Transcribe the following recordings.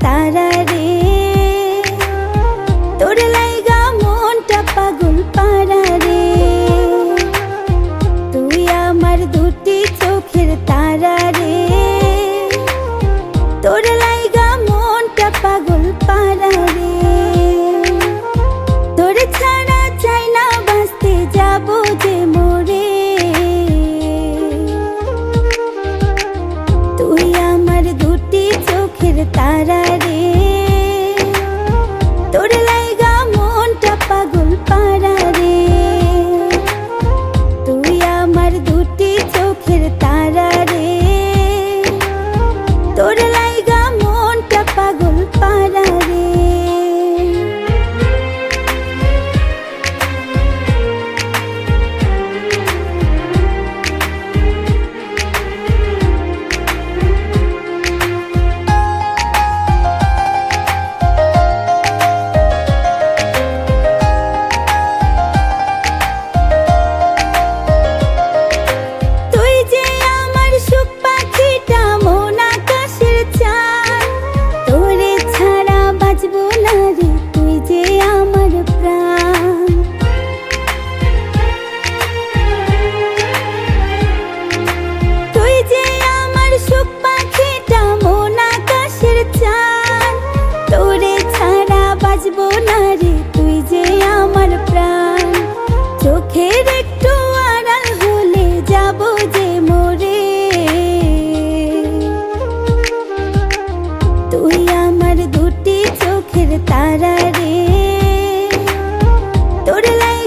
তারা রে। তোর লাইগা মনটা পাগল পারা রে। তুই আমার দুটি চোখের তারা রে। তোর লাইগা মনটা পাগল পারা রে। তোর ছাড়া চাই না বাঁচতে যাব যে মোরে। তুই চোখের তারা রে বাঁচবো না রে তুই যে আমার প্রাণ। চোখের একটু আড়াল হলে যাব যে মোরে তুই আমার দুটি চোখের তারা রে। তোর লাইগা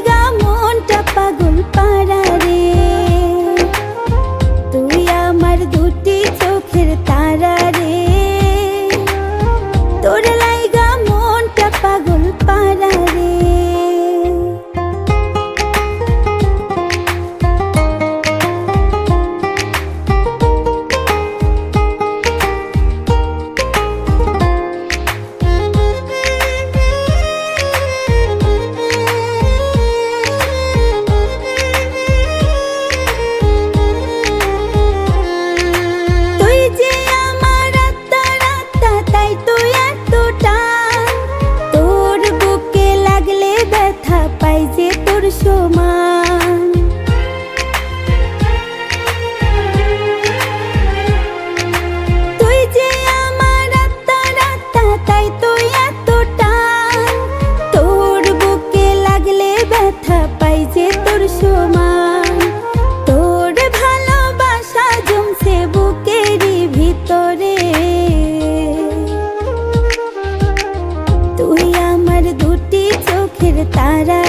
সমান। তুই যে আমার তাই তুই তোর বুকে লাগলে ব্যথা পাই যে তোর সমান। তোর ভালোবাসা বুকেরই ভিতরে। তুই আমার দুটি চোখের তারা